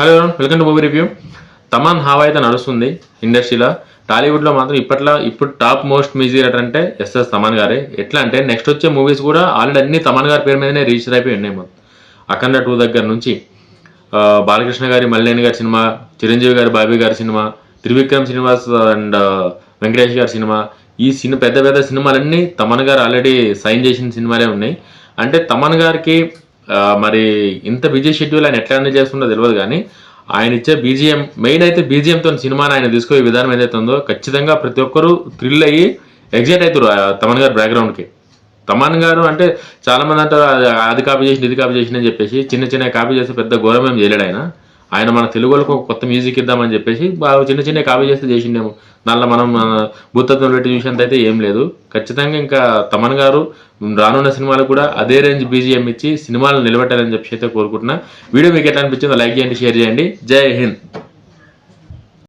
Hello welcome to movie review Thaman హావా అయితే నడుస్తుంది ఇండస్ట్రీలో టాలీవుడ్లో మాత్రం ఇప్పట్లో ఇప్పుడు టాప్ మోస్ట్ మ్యూజిక్ డైరెక్టర్ అంటే ఎస్ఎస్ తమన్ గారే ఎట్లా అంటే నెక్స్ట్ వచ్చే మూవీస్ కూడా ఆల్రెడీ అన్ని తమన్ గారి పేరు మీదనే రిజిస్టర్ అయిపోయి ఉన్నాయి మొత్తం. అఖండ టూ దగ్గర నుంచి బాలకృష్ణ గారి మల్లేని గారి సినిమా చిరంజీవి గారి బాబీ గారి సినిమా త్రివిక్రమ్ శ్రీనివాస్ అండ్ వెంకటేష్ గారి సినిమా. ఈ సినిమా పెద్ద పెద్ద సినిమాలన్నీ తమన్ గారు ఆల్రెడీ సైన్ చేసిన సినిమాలే ఉన్నాయి. అంటే తమన్ గారికి మరి ఇంత బిజీ షెడ్యూల్ ఆయన ఎట్లా అనేది చేస్తుందో తెలియదు కానీ ఆయన ఇచ్చే బీజిఎం మెయిన్ అయితే బీజిఎంతో సినిమాని ఆయన తీసుకునే విధానం ఏదైతే ఉందో ఖచ్చితంగా ప్రతి ఒక్కరూ థ్రిల్ అయ్యి ఎగ్జైట్ అవుతారు ఆ తమన్ గారి బ్యాక్గ్రౌండ్కి తమన్ గారు అంటే చాలామంది అంటారు అది కాపీ చేసి ఇది కాపీ చేసి అని చెప్పేసి చిన్న చిన్న కాపీ చేసి పెద్ద ఘోరమేం చేయలేడు ఆయన. ఆయన మన తెలుగు వాళ్ళకు ఒక కొత్త మ్యూజిక్ ఇద్దామని చెప్పేసి బాగా చిన్న చిన్న కాపీ చేస్తే చేసిండేమో. దానిలో మనం భూతత్వం పెట్టి చూసినంత అయితే ఏం లేదు. ఖచ్చితంగా ఇంకా తమన్ గారు రానున్న సినిమాలు కూడా అదే రేంజ్ బీజిఎం ఇచ్చి సినిమాలు నిలబెట్టాలని చెప్పి అయితే కోరుకుంటున్నా. వీడియో మీకు ఎట్లా అనిపించిందో లైక్ చేయండి షేర్ చేయండి. జై హింద్.